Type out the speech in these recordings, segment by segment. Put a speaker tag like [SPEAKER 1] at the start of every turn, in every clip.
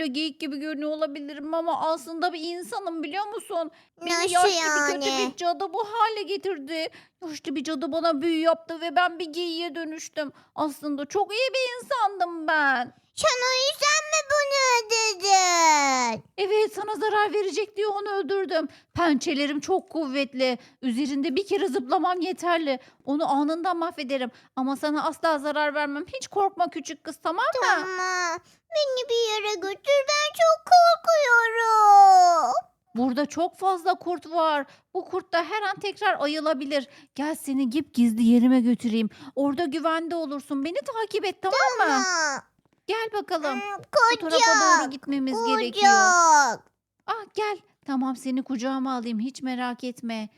[SPEAKER 1] böyle geyik gibi görünüyor olabilirim ama aslında bir insanım biliyor musun? Beni
[SPEAKER 2] Nasıl
[SPEAKER 1] yaşlı bir kötü
[SPEAKER 2] yani?
[SPEAKER 1] bir cadı bu hale getirdi. Yaşlı bir cadı bana büyü yaptı ve ben bir geyiğe dönüştüm. Aslında çok iyi bir insandım ben.
[SPEAKER 2] Sen o yüzden mi bunu ödedin?
[SPEAKER 1] Evet sana zarar verecek diye onu öldürdüm. Pençelerim çok kuvvetli. Üzerinde bir kere zıplamam yeterli. Onu anında mahvederim. Ama sana asla zarar vermem. Hiç korkma küçük kız tamam mı?
[SPEAKER 2] Tamam. Beni bir yere götür ben çok korkuyorum.
[SPEAKER 1] Burada çok fazla kurt var. Bu kurt da her an tekrar ayılabilir. Gel seni gip gizli yerime götüreyim. Orada güvende olursun. Beni takip et tamam mı?
[SPEAKER 2] Ama
[SPEAKER 1] Gel bakalım.
[SPEAKER 2] hmm,
[SPEAKER 1] Bu tarafa doğru
[SPEAKER 2] kocak.
[SPEAKER 1] gitmemiz gerekiyor.
[SPEAKER 2] Kocak.
[SPEAKER 1] Ah gel. Tamam seni kucağıma alayım. Hiç merak etme.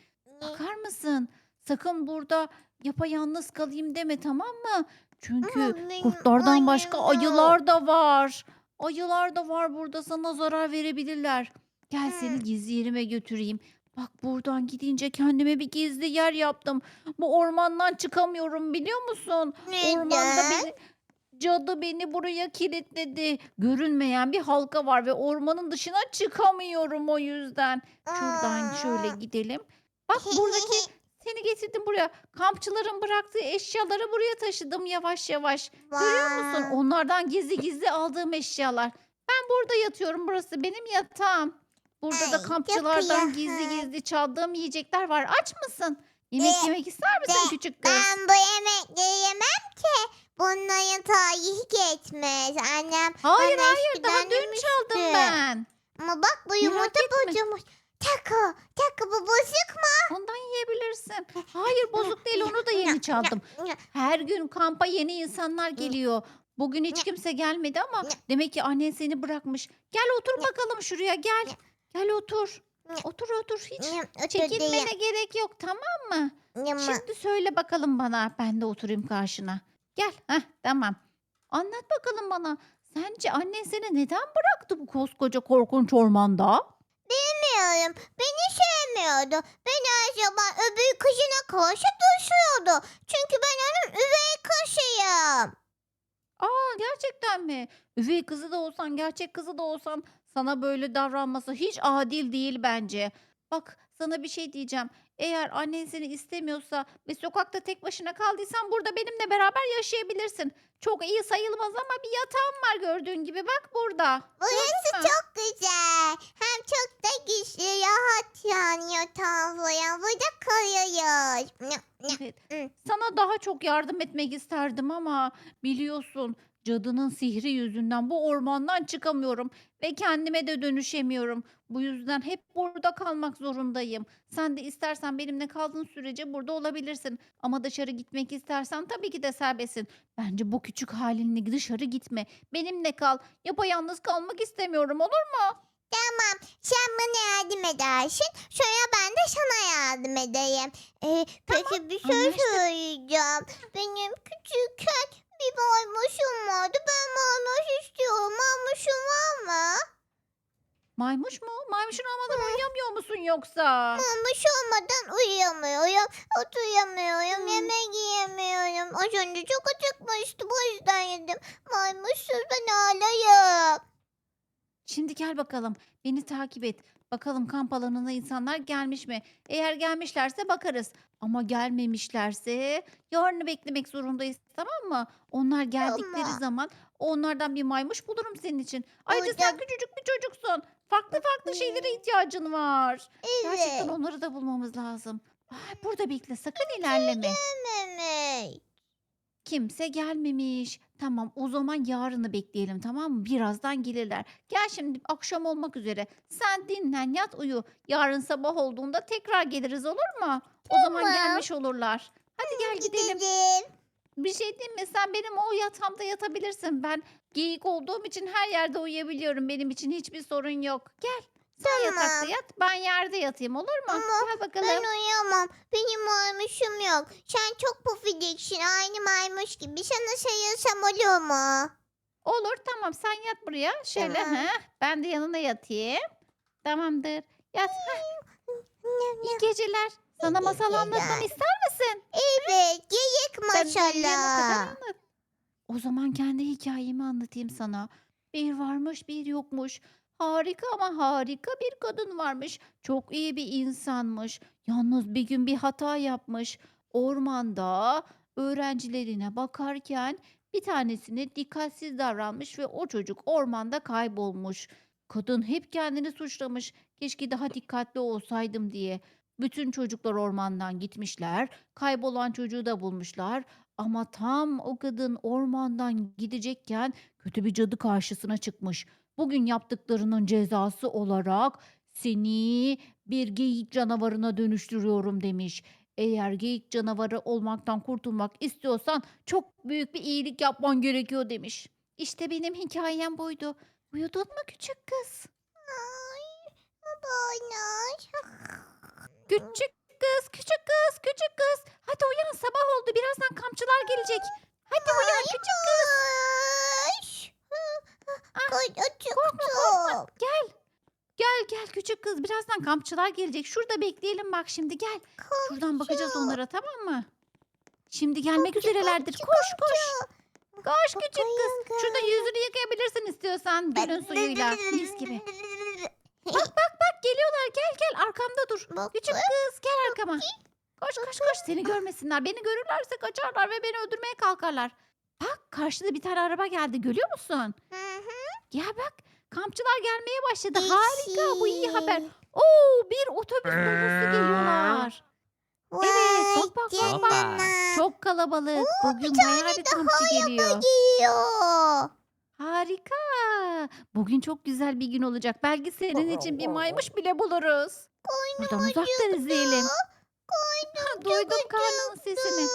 [SPEAKER 1] Bakar mısın? Sakın burada yapayalnız kalayım deme tamam mı? Çünkü
[SPEAKER 2] Ama benim
[SPEAKER 1] kurtlardan başka
[SPEAKER 2] yok.
[SPEAKER 1] ayılar da var. Ayılar da var burada sana zarar verebilirler. Gel seni gizli yerime götüreyim. Bak buradan gidince kendime bir gizli yer yaptım. Bu ormandan çıkamıyorum biliyor musun? Ormanda
[SPEAKER 2] Neden?
[SPEAKER 1] beni cadı beni buraya kilitledi. Görünmeyen bir halka var ve ormanın dışına çıkamıyorum o yüzden. Şuradan şöyle
[SPEAKER 2] Aa.
[SPEAKER 1] gidelim. Bak buradaki seni getirdim buraya. Kampçıların bıraktığı eşyaları buraya taşıdım yavaş yavaş. Görüyor musun? Onlardan gizli gizli aldığım eşyalar. Ben burada yatıyorum. Burası benim yatağım. Burada da
[SPEAKER 2] Ay, çok
[SPEAKER 1] kampçılardan gizli
[SPEAKER 2] yakın.
[SPEAKER 1] gizli çaldığım yiyecekler var. Aç mısın? Yemek
[SPEAKER 2] Ee,
[SPEAKER 1] yemek ister misin
[SPEAKER 2] de-
[SPEAKER 1] küçük kız?
[SPEAKER 2] Ben bu yemekleri yemem ki. Bunların tarihi geçmez. Annem
[SPEAKER 1] Hayır
[SPEAKER 2] bana
[SPEAKER 1] hayır daha
[SPEAKER 2] eskiden
[SPEAKER 1] dün çaldım ben.
[SPEAKER 2] Ama bak bu yumurta
[SPEAKER 1] etme.
[SPEAKER 2] bozulmuş. Tako, tako bu bozuk mu?
[SPEAKER 1] Ondan yiyebilirsin. Hayır bozuk değil onu da yeni çaldım. Her gün kampa yeni insanlar geliyor. Bugün hiç kimse gelmedi ama demek ki annen seni bırakmış. Gel otur bakalım şuraya gel. Gel otur. Otur otur hiç çekinmene gerek yok tamam mı? Şimdi söyle bakalım bana ben de oturayım karşına. Gel heh tamam. Anlat bakalım bana. Sence annen seni neden bıraktı bu koskoca korkunç ormanda?
[SPEAKER 2] Bilmiyorum. Beni sevmiyordu. Beni her zaman öbür kızına karşı dışıyordu. Çünkü ben onun üvey kızıyım.
[SPEAKER 1] Aa gerçekten mi? Üvey kızı da olsan, gerçek kızı da olsan sana böyle davranması hiç adil değil bence. Bak sana bir şey diyeceğim. Eğer annen seni istemiyorsa ve sokakta tek başına kaldıysan burada benimle beraber yaşayabilirsin. Çok iyi sayılmaz ama bir yatağım var gördüğün gibi. Bak burada.
[SPEAKER 2] Burası
[SPEAKER 1] Gördün mü?
[SPEAKER 2] çok güzel. Hem çok da güçlü, rahat yani yatağım falan. Burada kalıyoruz.
[SPEAKER 1] Evet.
[SPEAKER 2] Hı.
[SPEAKER 1] Sana daha çok yardım etmek isterdim ama biliyorsun cadının sihri yüzünden bu ormandan çıkamıyorum ve kendime de dönüşemiyorum. Bu yüzden hep burada kalmak zorundayım. Sen de istersen benimle kaldığın sürece burada olabilirsin. Ama dışarı gitmek istersen tabii ki de serbestsin. Bence bu küçük halinle dışarı gitme. Benimle kal. Yapayalnız kalmak istemiyorum olur mu?
[SPEAKER 2] Tamam sen bana yardım edersin. Sonra ben de sana yardım edeyim. Ee, peki bir şey
[SPEAKER 1] anlaştık.
[SPEAKER 2] söyleyeceğim. Benim küçükken bir maymuşum vardı. Ben maymuş istiyorum. Maymuşum var mı?
[SPEAKER 1] Maymuş mu? Maymuşun olmadan uyuyamıyor musun yoksa?
[SPEAKER 2] Maymuş olmadan uyuyamıyorum. Oturamıyorum.
[SPEAKER 1] Hmm.
[SPEAKER 2] Yemek yiyemiyorum. Az önce çok acıkmıştım. O yüzden yedim. Maymuşsuz ben ağlayayım.
[SPEAKER 1] Şimdi gel bakalım. Beni takip et. Bakalım kamp alanına insanlar gelmiş mi? Eğer gelmişlerse bakarız. Ama gelmemişlerse yarını beklemek zorundayız. Tamam mı? Onlar geldikleri
[SPEAKER 2] Tamam.
[SPEAKER 1] zaman onlardan bir maymuş bulurum senin için. Ayrıca sen
[SPEAKER 2] Hocam-
[SPEAKER 1] küçücük bir çocuksun. Farklı farklı şeylere ihtiyacın var. Gerçekten
[SPEAKER 2] Evet.
[SPEAKER 1] onları da bulmamız lazım. Ay, burada bekle sakın ilerleme.
[SPEAKER 2] Mehmet.
[SPEAKER 1] Kimse gelmemiş. Tamam o zaman yarını bekleyelim tamam mı? Birazdan gelirler. Gel şimdi akşam olmak üzere. Sen dinlen yat uyu. Yarın sabah olduğunda tekrar geliriz olur mu? O zaman
[SPEAKER 2] Tamam.
[SPEAKER 1] gelmiş olurlar. Hadi gel gidelim.
[SPEAKER 2] Gidelim.
[SPEAKER 1] Bir şey diyeyim mi? Sen benim o yatağımda yatabilirsin. Ben geyik olduğum için her yerde uyuyabiliyorum. Benim için hiçbir sorun yok. Gel. Sen
[SPEAKER 2] Tamam.
[SPEAKER 1] yatakta yat. Ben yerde yatayım olur mu?
[SPEAKER 2] Ama
[SPEAKER 1] Gel bakalım.
[SPEAKER 2] Ben uyuyamam. Benim maymuşum yok. Sen çok pufidiksin. Aynı maymuş gibi. Sana sayılsam olur mu?
[SPEAKER 1] Olur tamam sen yat buraya. Şöyle
[SPEAKER 2] Tamam.
[SPEAKER 1] ha. Ben de yanına yatayım. Tamamdır. Yat. Heh, iyi geceler. Sana
[SPEAKER 2] İyi
[SPEAKER 1] masal anlatmamı
[SPEAKER 2] geceler.
[SPEAKER 1] ister misin?
[SPEAKER 2] Evet. Geyik
[SPEAKER 1] Sen uyuyana kadar
[SPEAKER 2] maşallah.
[SPEAKER 1] anlat. O zaman kendi hikayemi anlatayım sana. Bir varmış bir yokmuş. Harika ama harika bir kadın varmış. Çok iyi bir insanmış. Yalnız bir gün bir hata yapmış. Ormanda öğrencilerine bakarken bir tanesine dikkatsiz davranmış ve o çocuk ormanda kaybolmuş. Kadın hep kendini suçlamış. Keşke daha dikkatli olsaydım diye. Bütün çocuklar ormandan gitmişler. Kaybolan çocuğu da bulmuşlar. Ama tam o kadın ormandan gidecekken kötü bir cadı karşısına çıkmış. Bugün yaptıklarının cezası olarak seni bir geyik canavarına dönüştürüyorum demiş. Eğer geyik canavarı olmaktan kurtulmak istiyorsan çok büyük bir iyilik yapman gerekiyor demiş. İşte benim hikayem buydu. Uyudun mu küçük kız?
[SPEAKER 2] Ay. Bana.
[SPEAKER 1] Küçük kız, küçük kız, küçük kız. Hadi uyan sabah oldu. Birazdan kamçılar gelecek. Hadi uyan küçük kız.
[SPEAKER 2] Ay. Koy
[SPEAKER 1] Korkma korkma.
[SPEAKER 2] çıktım.
[SPEAKER 1] Gel. Gel gel küçük kız. Birazdan kampçılar gelecek. Şurada bekleyelim bak şimdi gel. Şuradan bakacağız onlara tamam mı? Şimdi gelmek üzerelerdir. Koş koş. Koş küçük kız. Şurada yüzünü yıkayabilirsin istiyorsan gölün suyuyla. Mis gibi. Bak bak bak geliyorlar. Gel gel arkamda dur.
[SPEAKER 2] Bak,
[SPEAKER 1] Küçük kız gel arkama. Koş koş koş seni görmesinler. Beni görürlerse kaçarlar ve beni öldürmeye kalkarlar. Bak karşıda bir tane araba geldi görüyor musun? Gel bak kampçılar gelmeye başladı. Harika bu iyi haber. Oo bir otobüs dolusu geliyorlar. Evet,
[SPEAKER 2] Vay
[SPEAKER 1] bak, bak,
[SPEAKER 3] bak, bak.
[SPEAKER 2] canına.
[SPEAKER 1] Çok kalabalık. Bugün bayağı bir kampçı geliyor.
[SPEAKER 2] Geliyor.
[SPEAKER 1] Harika. Bugün çok güzel bir gün olacak. Belki senin için bir maymuş bile buluruz. Buradan uzaktan izleyelim. Ha, Duydum karnının sesini.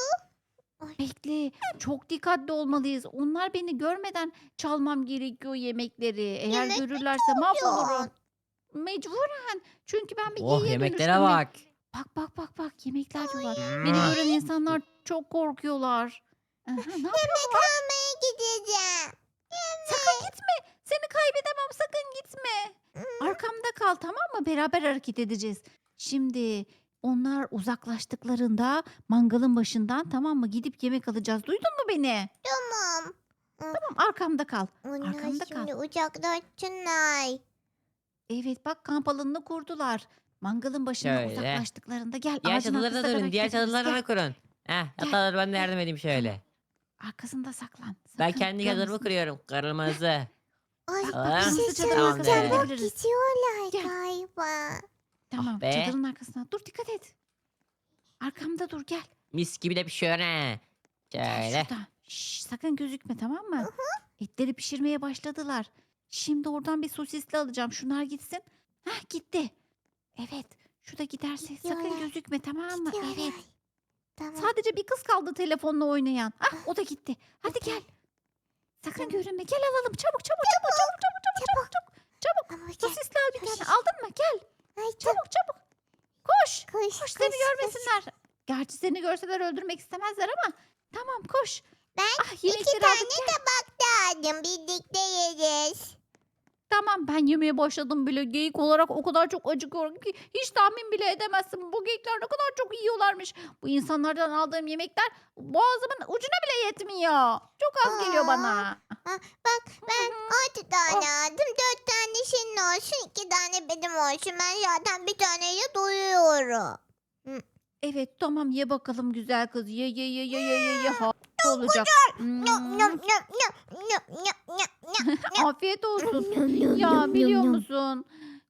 [SPEAKER 1] Bekle. Çok dikkatli olmalıyız. Onlar beni görmeden çalmam gerekiyor yemekleri. Eğer
[SPEAKER 2] Yemek
[SPEAKER 1] görürlerse mahvolurum.
[SPEAKER 2] çalıyorsun?
[SPEAKER 1] Mecburen. Çünkü ben bir
[SPEAKER 3] Oh
[SPEAKER 1] geyiğe
[SPEAKER 3] yemeklere
[SPEAKER 1] dönüştüm ve-
[SPEAKER 3] bak.
[SPEAKER 1] Bak bak bak bak yemekler var. Beni gören insanlar çok korkuyorlar. Aha, ne
[SPEAKER 2] Yemek almaya gideceğim.
[SPEAKER 1] Sakın gitme. Seni kaybedemem sakın gitme. Arkamda kal tamam mı? Beraber hareket edeceğiz. Şimdi onlar uzaklaştıklarında mangalın başından tamam mı? Gidip yemek alacağız. Duydun mu beni?
[SPEAKER 2] Tamam.
[SPEAKER 1] Tamam arkamda kal.
[SPEAKER 2] Onlar
[SPEAKER 1] Arkamda kal.
[SPEAKER 2] şimdi uzaklaştılar.
[SPEAKER 1] Evet bak kamp alanını kurdular. Mangalın başından
[SPEAKER 3] Şöyle.
[SPEAKER 1] uzaklaştıklarında gel
[SPEAKER 3] Diğer
[SPEAKER 1] ağacın
[SPEAKER 3] çadırlara
[SPEAKER 1] arkasına
[SPEAKER 3] durun.
[SPEAKER 1] kadar
[SPEAKER 3] Diğer
[SPEAKER 1] gidebiliriz.
[SPEAKER 3] çadırlara
[SPEAKER 1] Gel,
[SPEAKER 3] da kurun. Heh, hatta ben de yardım edeyim şöyle.
[SPEAKER 1] Arkasında saklan.
[SPEAKER 3] Ben
[SPEAKER 1] sakın
[SPEAKER 3] kendi çadırımı
[SPEAKER 1] görmesin.
[SPEAKER 3] kuruyorum. Kırmızı.
[SPEAKER 2] Ay
[SPEAKER 1] Bak,
[SPEAKER 3] bak,
[SPEAKER 2] bir şey söyleyeceğim. Bak
[SPEAKER 1] gidebiliriz.
[SPEAKER 2] gidiyorlar
[SPEAKER 1] Gel.
[SPEAKER 2] galiba.
[SPEAKER 1] Tamam
[SPEAKER 3] be.
[SPEAKER 1] çadırın arkasına. Dur dikkat et. Arkamda dur gel.
[SPEAKER 3] Mis gibi de pişiyor ha.
[SPEAKER 1] Gel
[SPEAKER 3] Şöyle.
[SPEAKER 1] şuradan. Şşş, sakın gözükme tamam mı? Etleri pişirmeye başladılar. Şimdi oradan bir sosisli alacağım. Şunlar gitsin. Hah gitti. Evet. Şu da giderse sakın
[SPEAKER 2] Gidiyorlar.
[SPEAKER 1] gözükme tamam mı?
[SPEAKER 2] Gidiyorlar.
[SPEAKER 1] Evet.
[SPEAKER 2] Tamam.
[SPEAKER 1] Sadece bir kız kaldı telefonla oynayan. Ah o da gitti. Hadi gel. Sakın
[SPEAKER 2] Tamam.
[SPEAKER 1] görünme. Gel alalım. Çabuk çabuk çabuk çabuk çabuk çabuk çabuk çabuk. Çabuk.
[SPEAKER 2] Ama gel.
[SPEAKER 1] Sosisli al bir tane.
[SPEAKER 2] Sosis.
[SPEAKER 1] Aldın mı? Gel.
[SPEAKER 2] Ay,
[SPEAKER 1] Çabuk çabuk. Koş.
[SPEAKER 2] Koş,
[SPEAKER 1] Koş seni görmesinler. Gerçi seni görseler öldürmek istemezler ama. Tamam koş.
[SPEAKER 2] Ben
[SPEAKER 1] ah,
[SPEAKER 2] İki
[SPEAKER 1] yemekleri
[SPEAKER 2] tane
[SPEAKER 1] aldık. Gel.
[SPEAKER 2] tabak da aldım. Birlikte yeriz.
[SPEAKER 1] Tamam ben yemeye başladım bile. Geyik olarak o kadar çok acıkıyorum ki hiç tahmin bile edemezsin. Bu geyikler ne kadar çok yiyorlarmış. Bu insanlardan aldığım yemekler boğazımın ucuna bile yetmiyor. Çok az geliyor bana.
[SPEAKER 2] Bak ben altı tane ah. aldım. Dört tane senin olsun. iki tane benim olsun. Ben zaten bir taneyle doyuyorum.
[SPEAKER 1] Evet tamam ye bakalım güzel kız. Ye ye ye ye ye ye hmm. ye. Harika olacak. Hmm.
[SPEAKER 2] Nyam, nyam, nyam, nyam, nyam, nyam.
[SPEAKER 1] Afiyet olsun. Ya biliyor musun?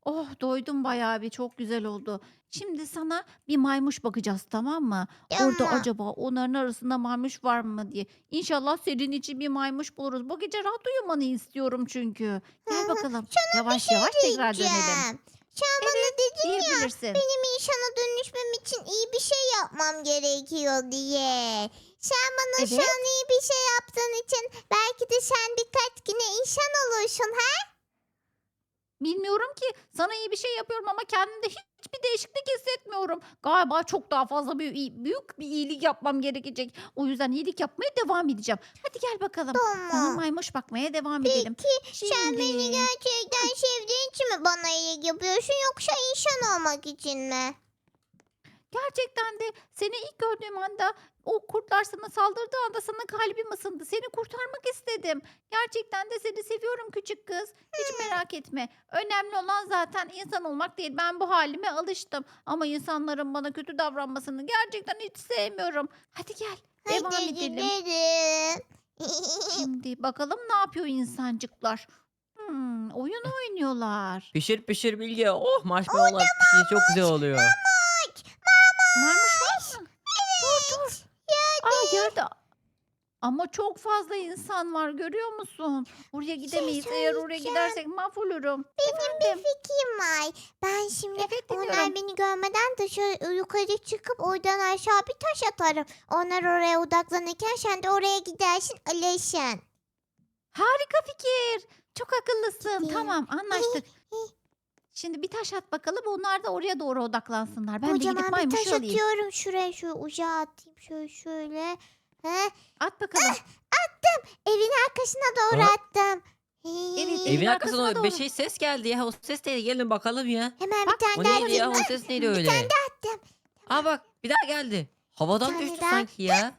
[SPEAKER 1] Oh doydum bayağı bir çok güzel oldu. Şimdi sana bir maymuş bakacağız tamam mı? Orada
[SPEAKER 2] Tamam.
[SPEAKER 1] acaba onların arasında maymuş var mı diye. İnşallah senin için bir maymuş buluruz. Bu gece rahat uyumanı istiyorum çünkü. Gel bakalım. Yavaş yavaş tekrar dönelim.
[SPEAKER 2] Diyeceğim. Sen bana dedin ya benim insana dönüşmem için iyi bir şey yapmam gerekiyor diye. Sen bana şu
[SPEAKER 1] Evet.
[SPEAKER 2] an iyi bir şey yaptığın için belki de sen birkaç güne insan olursun ha?
[SPEAKER 1] Bilmiyorum ki sana iyi bir şey yapıyorum ama kendimde hiçbir değişiklik hissetmiyorum. Galiba çok daha fazla bir büyük bir iyilik yapmam gerekecek. O yüzden iyilik yapmaya devam edeceğim. Hadi gel bakalım. Sana
[SPEAKER 2] Tamam.
[SPEAKER 1] maymuş bakmaya devam edelim.
[SPEAKER 2] Peki sen beni
[SPEAKER 1] Şimdi-
[SPEAKER 2] gerçekten sevdiğin için mi bana iyilik yapıyorsun yoksa insan olmak için mi?
[SPEAKER 1] Gerçekten de seni ilk gördüğüm anda o kurtlar sana saldırdığı anda sana kalbim ısındı. Seni kurtarmak istedim. Gerçekten de seni seviyorum küçük kız. Hiç merak etme. Önemli olan zaten insan olmak değil. Ben bu halime alıştım. Ama insanların bana kötü davranmasını gerçekten hiç sevmiyorum. Hadi gel. Devam
[SPEAKER 2] Hadi
[SPEAKER 1] edelim.
[SPEAKER 2] gidelim.
[SPEAKER 1] Şimdi bakalım ne yapıyor insancıklar. Hmm, oyun oynuyorlar.
[SPEAKER 3] Pişir pişir Bilge. Oh marshmallowlar pişince çok güzel oluyor.
[SPEAKER 1] Maymuş var mı? Dur dur. Aa yerde. Ama çok fazla insan var görüyor musun? Oraya gidemeyiz. Eğer oraya
[SPEAKER 2] söyleyeceğim.
[SPEAKER 1] gidersek mahvolurum.
[SPEAKER 2] Benim bir fikrim var. Ben şimdi
[SPEAKER 1] Evet
[SPEAKER 2] onlar beni görmeden dışarı yukarı çıkıp oradan aşağı bir taş atarım. Onlar oraya odaklanırken sen de oraya gidersin alırsın.
[SPEAKER 1] Harika fikir. Çok akıllısın. Tamam anlaştık. Şimdi bir taş at bakalım. Onlar da oraya doğru odaklansınlar. Ben de gidip
[SPEAKER 2] Kocaman bir taş
[SPEAKER 1] alayım.
[SPEAKER 2] atıyorum şuraya şu ucağa atayım şöyle şöyle. He,
[SPEAKER 1] At bakalım.
[SPEAKER 2] evin arkasına doğru
[SPEAKER 3] Ha?
[SPEAKER 2] attım.
[SPEAKER 1] Evet. Evin arkasına
[SPEAKER 3] arkasına bir
[SPEAKER 1] doğru.
[SPEAKER 3] şey ses geldi ya. O ses neydi? Gelin bakalım ya.
[SPEAKER 2] Hemen
[SPEAKER 1] Bak,
[SPEAKER 2] bir tane
[SPEAKER 3] O
[SPEAKER 2] daha
[SPEAKER 3] neydi ya? O
[SPEAKER 2] atayım.
[SPEAKER 3] ses neydi
[SPEAKER 2] Bir
[SPEAKER 3] öyle?
[SPEAKER 2] tane daha attım.
[SPEAKER 3] Aa bak bir daha geldi. Havadan
[SPEAKER 2] tane
[SPEAKER 3] düştü
[SPEAKER 2] daha.
[SPEAKER 3] sanki ya.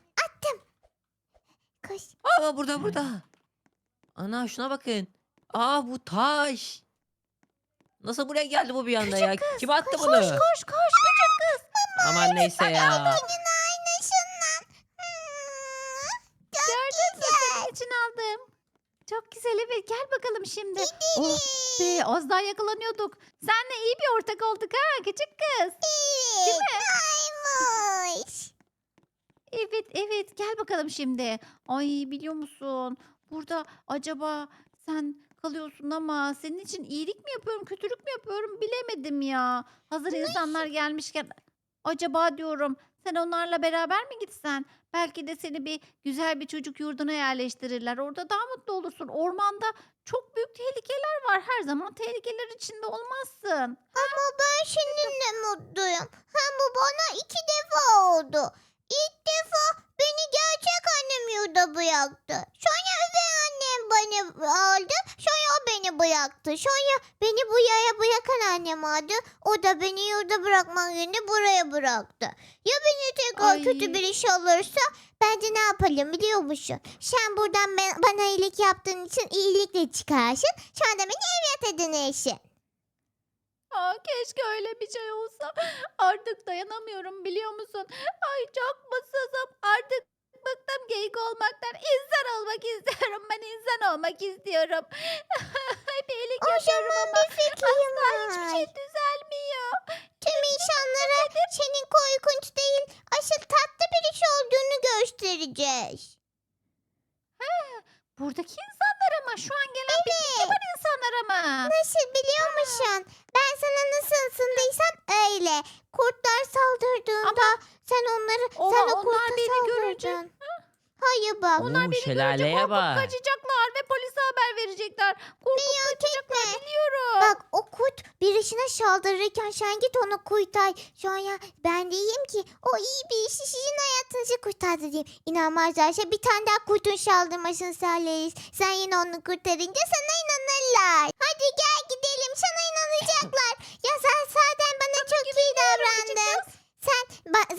[SPEAKER 2] Koş.
[SPEAKER 3] Aa burada burada. Ana şuna bakın. Aa bu taş. Nasıl buraya geldi bu bir anda ya? Kim attı bunu?
[SPEAKER 1] Koş koş koş.
[SPEAKER 3] Aman neyse ya.
[SPEAKER 2] Bugün aynısından. Hmm, Çok
[SPEAKER 1] Gördün mü?
[SPEAKER 2] güzel.
[SPEAKER 1] Senin için aldım. Çok güzel evet. Gel bakalım şimdi. Oh be az daha yakalanıyorduk. Senle iyi bir ortak olduk ha küçük kız.
[SPEAKER 2] Evet. Maymuş.
[SPEAKER 1] Evet evet gel bakalım şimdi. Ay biliyor musun? Burada acaba sen kalıyorsun ama senin için iyilik mi yapıyorum kötülük mü yapıyorum bilemedim ya. Hazır insanlar gelmişken acaba diyorum sen onlarla beraber mi gitsen? Belki de seni bir güzel bir çocuk yurduna yerleştirirler. Orada daha mutlu olursun. Ormanda çok büyük tehlikeler var. Her zaman tehlikeler içinde olmazsın.
[SPEAKER 2] Ama ben seninle mutluyum. Hem bu bana iki defa oldu. İlk defa beni gerçek annem yurda bıraktı. Sonra üvey annem beni aldı. Sonra o beni bıraktı. Sonra beni bu yaya bırakan annem aldı. O da beni yurda bırakmak yerine buraya bıraktı. Ya beni tekrar
[SPEAKER 1] Ay.
[SPEAKER 2] kötü bir iş olursa ben de ne yapalım biliyor musun? Sen buradan ben- bana iyilik yaptığın için iyilikle çıkarsın. Sonra da beni evlat edinirsin.
[SPEAKER 1] Aa, keşke öyle bir şey olsa. Artık dayanamıyorum biliyor musun? Ay çok mutsuzum. Artık bıktım geyik olmaktan. İnsan olmak istiyorum. Ben insan olmak istiyorum. bir iyilik
[SPEAKER 2] O
[SPEAKER 1] yapıyorum
[SPEAKER 2] zaman
[SPEAKER 1] ama
[SPEAKER 2] bir fikrim
[SPEAKER 1] hiçbir
[SPEAKER 2] var.
[SPEAKER 1] şey düzelmiyor.
[SPEAKER 2] Tüm insanlara senin korkunç değil, asıl tatlı birisi olduğunu göstereceğiz.
[SPEAKER 1] Buradaki insanlar ama şu an gelen piknik yapan insanlar ama.
[SPEAKER 2] Nasıl biliyor musun? Ben sana nasıl ısındıysam öyle. Kurtlar saldırdığında sen onları,
[SPEAKER 1] Oha,
[SPEAKER 2] sen o
[SPEAKER 1] onlar
[SPEAKER 2] kurta
[SPEAKER 1] beni görünce-
[SPEAKER 2] saldırdın. Hayır bak.
[SPEAKER 1] Onlar
[SPEAKER 3] Oo,
[SPEAKER 1] beni
[SPEAKER 3] şelaleye
[SPEAKER 1] görünce korkup
[SPEAKER 3] bak.
[SPEAKER 1] kaçacaklar ve polise haber verecekler. Korkup kaçacaklar
[SPEAKER 2] etme.
[SPEAKER 1] biliyorum.
[SPEAKER 2] Bak o kurt birisine saldırırken sen git onu kurtar. Sonra ben diyeyim ki o iyi bir işi sizin hayatınızı kurtardı diyeyim. İnanmazlarsa bir tane daha kurtun saldırmasını sağlayırız. Sen yine onu kurtarınca sana inanırlar. Hadi gel gidelim sana inanacaklar. ya sen zaten bana çok iyi davrandın. Sen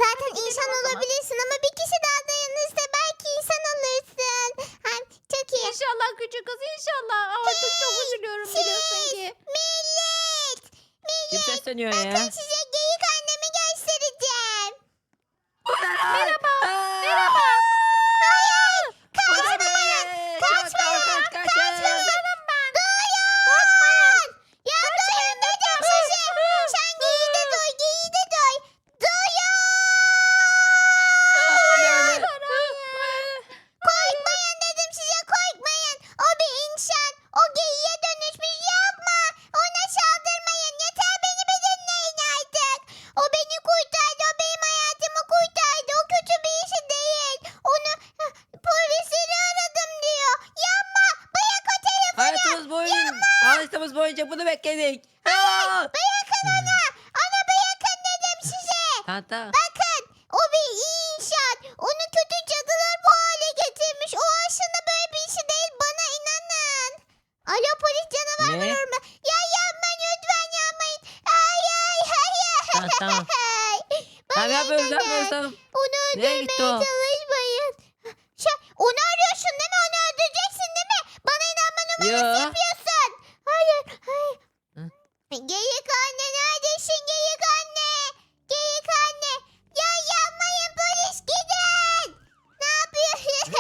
[SPEAKER 2] zaten insan olabilirsin ama bir kişi daha dayanırsa belki insan olursun. Hem çok iyi.
[SPEAKER 1] İnşallah küçük kız inşallah. Artık çok üzülüyorum biliyorsun ki.
[SPEAKER 2] Millet!
[SPEAKER 3] Kim sesleniyor
[SPEAKER 2] Ben
[SPEAKER 3] ya?
[SPEAKER 2] size geyik annemi göstereceğim.
[SPEAKER 1] Merhaba.
[SPEAKER 2] Hayır!
[SPEAKER 3] Kaçmayın. Kaçmayın. Kaçmayın.
[SPEAKER 2] Durun! Ya durun dedim
[SPEAKER 3] boyunca bunu bekledik. Aa!
[SPEAKER 2] Bırakın onu. Onu bırakın dedim size.
[SPEAKER 3] Tamam tamam.
[SPEAKER 2] Bakın o bir iyi insan. Onu kötü cadılar bu hale getirmiş. O aslında böyle bir şey değil. Bana inanın. Alo polis canavar
[SPEAKER 3] Ne?
[SPEAKER 2] vurur mu? Ya yapmayın lütfen yapmayın. Ay ay ay ay.
[SPEAKER 3] Tamam tamam. Tamam
[SPEAKER 2] Bana
[SPEAKER 3] yapıyoruz
[SPEAKER 2] inanın.
[SPEAKER 3] tamam.
[SPEAKER 2] Onu
[SPEAKER 3] Nereye gitti
[SPEAKER 2] öldürmeye
[SPEAKER 3] o?
[SPEAKER 2] çalışmayın. Şey, onu arıyorsun değil mi? Onu öldüreceksin değil mi? Bana inanma numarası
[SPEAKER 3] Yo.
[SPEAKER 2] yapıyorsun. Hayır, hayır.
[SPEAKER 3] Hı?
[SPEAKER 2] Geyik anne neredesin geyik anne? Geyik anne. Ya yapmayın polis gidin. Ne yapıyorsun?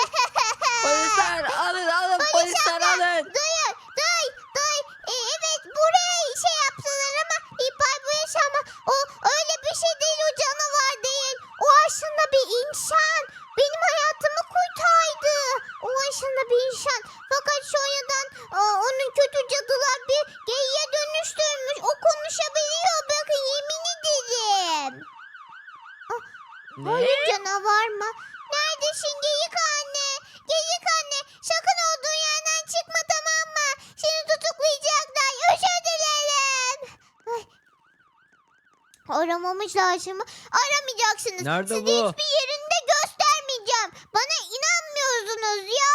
[SPEAKER 3] Polisler alın alın polisler alın.
[SPEAKER 2] Duyun, duy, duy. E, evet buraya şey yaptılar ama ihbar bu yaş ama o öyle bir şey değil o canavar değil. O aslında bir insan. Benim hayatımı kurtardı. O aslında bir insan. Fakat sonradan e, onun kötü cadılar bir geyiğe dönüştürmüş. O konuşabiliyor bakın yemin ederim.
[SPEAKER 3] Ne?
[SPEAKER 2] Hayır canavar mı? Neredesin geyik anne? Geyik anne sakın olduğun yerden çıkma tamam mı? Seni tutuklayacaklar. Özür dilerim. Ay. Aramamız lazım? Aramayacaksınız.
[SPEAKER 3] Nerede
[SPEAKER 2] Sizi
[SPEAKER 3] bu?
[SPEAKER 2] hiçbir yerinde göstermeyeceğim. Bana inanmıyorsunuz ya.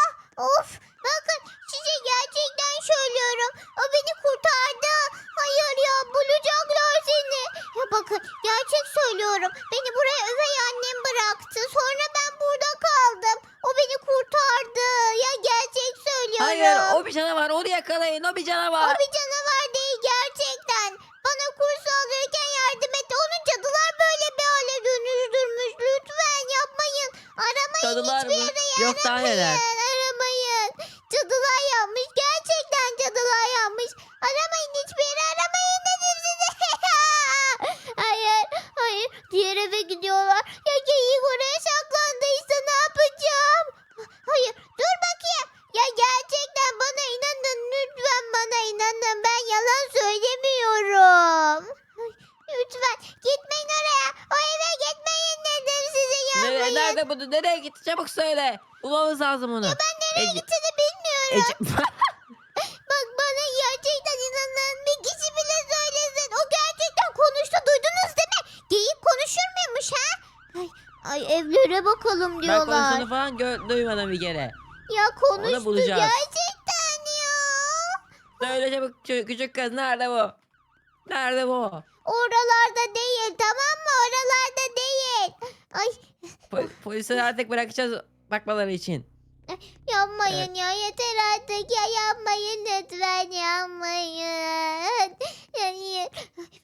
[SPEAKER 2] Of bakın size gerçekten söylüyorum. O beni kurtardı. Hayır ya bulacaklar seni. Ya bakın gerçek söylüyorum. Beni buraya üvey annem bıraktı. Sonra ben burada kaldım. O beni kurtardı. Ya gerçek söylüyorum.
[SPEAKER 3] Hayır o bir canavar onu yakalayın o bir
[SPEAKER 2] O
[SPEAKER 3] canavar.
[SPEAKER 2] bir canavar değil gerçekten. Bana kurs alırken yardım etti. Onu cadılar böyle bir hale dönüştürmüş. Lütfen yapmayın. Aramayın
[SPEAKER 3] Cadılar
[SPEAKER 2] hiçbir
[SPEAKER 3] mı?
[SPEAKER 2] Yere
[SPEAKER 3] Yok daha neler.
[SPEAKER 2] Aramayın, aramayın. Cadılar yapmış. Gerçekten cadılar yapmış. Aramayın hiçbir yere aramayın dedim size. hayır, hayır. Diğer eve gidiyorlar. Ya geyik oraya saklandıysa ne yapacağım? Hayır, dur bakayım. Ya gerçekten bana inanın. Lütfen bana inanın. Ben yalan söylemiyorum. Ay, Lütfen gitmeyin oraya. O eve gitmeyin dedim size
[SPEAKER 3] Nerede bunu? Nereye gitti? Çabuk söyle. Bulmamız lazım onu.
[SPEAKER 2] Ben nereye
[SPEAKER 3] Ece-
[SPEAKER 2] gittiğini bilmiyorum.
[SPEAKER 3] Ece-
[SPEAKER 2] Bak bana gerçekten inanan bir kişi bile söylesin. O gerçekten konuştu. Duydunuz değil mi? Geyik konuşur muymuş ha? Ay, ay evlere bakalım
[SPEAKER 3] ben
[SPEAKER 2] diyorlar.
[SPEAKER 3] konusunu falan gö- duymadım bir kere.
[SPEAKER 2] Ya konuştu
[SPEAKER 3] bulacağız.
[SPEAKER 2] gerçekten ya.
[SPEAKER 3] Söyle çabuk çö- küçük kız nerede bu? Nerede bu?
[SPEAKER 2] Oralarda değil tamam mı? Oralarda değil. Ay
[SPEAKER 3] Po- polisi artık bırakacağız bakmaları için.
[SPEAKER 2] yapmayın ya yeter artık ya yapmayın lütfen yapmayın. Yani,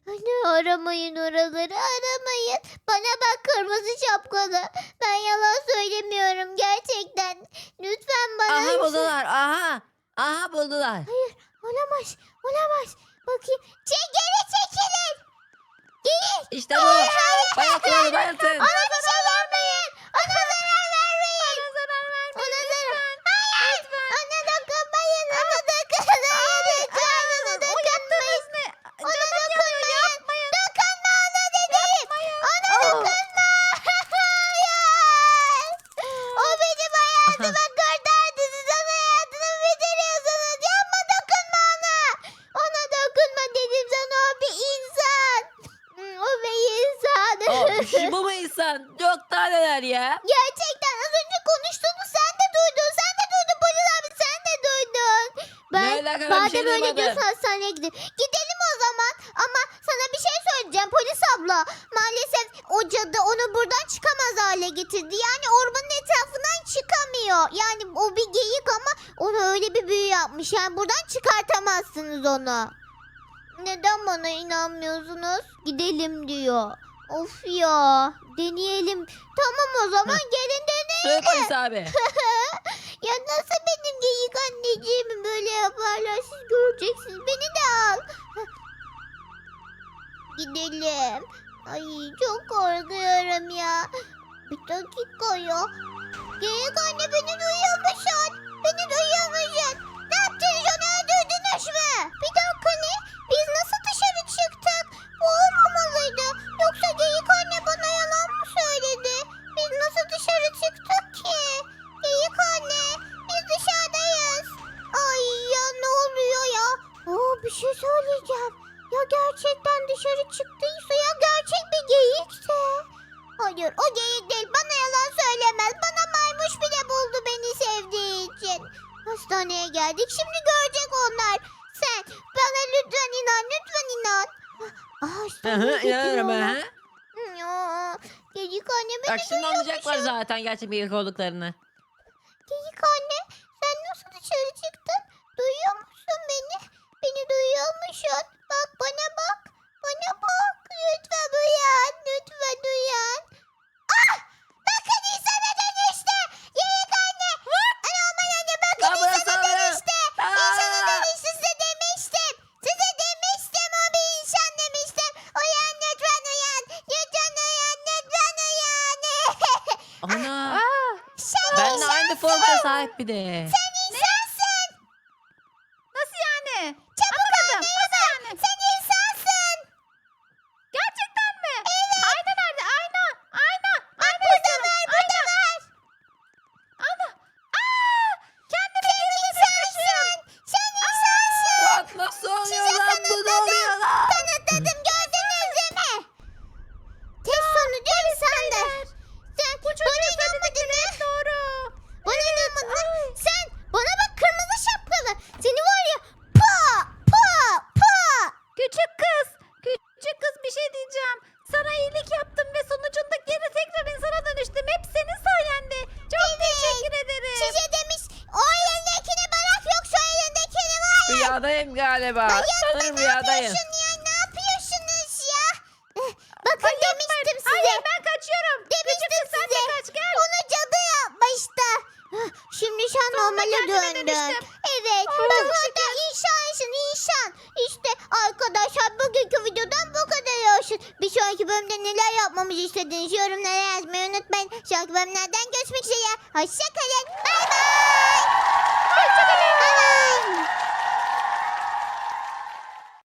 [SPEAKER 2] hani aramayın oraları aramayın. Bana bak kırmızı şapkalı. Ben yalan söylemiyorum gerçekten. Lütfen bana.
[SPEAKER 3] Aha buldular aha. Aha buldular.
[SPEAKER 2] Olamaz olamaz. Bakayım. Çek geri çekilin.
[SPEAKER 3] İşte bu. Bayıltın onu bayıltın.
[SPEAKER 2] Ona bir şey vermeyin. Ona zarar
[SPEAKER 3] Neler ya.
[SPEAKER 2] Gerçekten az önce konuştuğunu sen de duydun. Sen de duydun polis abi sen de duydun. Ben
[SPEAKER 3] Ne alaka, ben bir
[SPEAKER 2] madem
[SPEAKER 3] şey
[SPEAKER 2] öyle
[SPEAKER 3] duymadım.
[SPEAKER 2] hastaneye gidelim. Gidelim o zaman. Ama sana bir şey söyleyeceğim polis abla. Maalesef o cadı onu buradan çıkamaz hale getirdi. Yani ormanın etrafından çıkamıyor. Yani o bir geyik ama onu öyle bir büyü yapmış. Yani buradan çıkartamazsınız onu. Neden bana inanmıyorsunuz? Gidelim diyor. Of ya. Deneyelim. Tamam o zaman gelin deneyelim.
[SPEAKER 3] Polis abi.
[SPEAKER 2] Ya nasıl benim geyik anneciğimi böyle yaparlar siz göreceksiniz. Beni de al. Gidelim. Ay çok korkuyorum ya. Bir dakika ya. Geyik anne beni duyuyor musun? Beni duyuyor musun? Ne yaptınız onu öldürdünüz mü? Bir dakika ne? Biz nasıl dışarı çıktık? Bu olmamalıydı. Yoksa geyik anne dışarı çıktık ki? Büyük anne biz dışarıdayız. Ay ya ne oluyor ya? Oo, bir şey söyleyeceğim. Ya gerçekten dışarı çıktıysa ya gerçek bir geyikse. Hayır o geyik değil bana yalan söylemez. Bana maymuş bile buldu beni sevdiği için. Hastaneye geldik şimdi görecek onlar. Sen bana lütfen inan lütfen inan. Ah, hastaneye
[SPEAKER 3] Aha,
[SPEAKER 2] inanırım
[SPEAKER 3] ha. Aksini anlayacaklar zaten gerçek bir olduklarını.
[SPEAKER 2] Geyik anne sen nasıl dışarı çıktın? Duyuyor musun beni? Beni duyuyor musun? Bak bana bak. Bana bak. Lütfen uyan. Lütfen uyan. Ana.
[SPEAKER 3] Aa,
[SPEAKER 2] ben
[SPEAKER 3] de aynı forma sahip bir de.
[SPEAKER 1] bir şey diyeceğim. Sana iyilik yaptım ve sonucunda geri tekrar insana dönüştüm. Hep senin sayende. Çok Evet. teşekkür ederim.
[SPEAKER 2] Size demiş o elindekini bana yok şu elindekini var.
[SPEAKER 3] Rüyadayım galiba. Sanırım rüyadayım.
[SPEAKER 2] Yapıyorsun
[SPEAKER 1] Çok
[SPEAKER 2] memnundan görüşmek üzere. Hoşçakalın.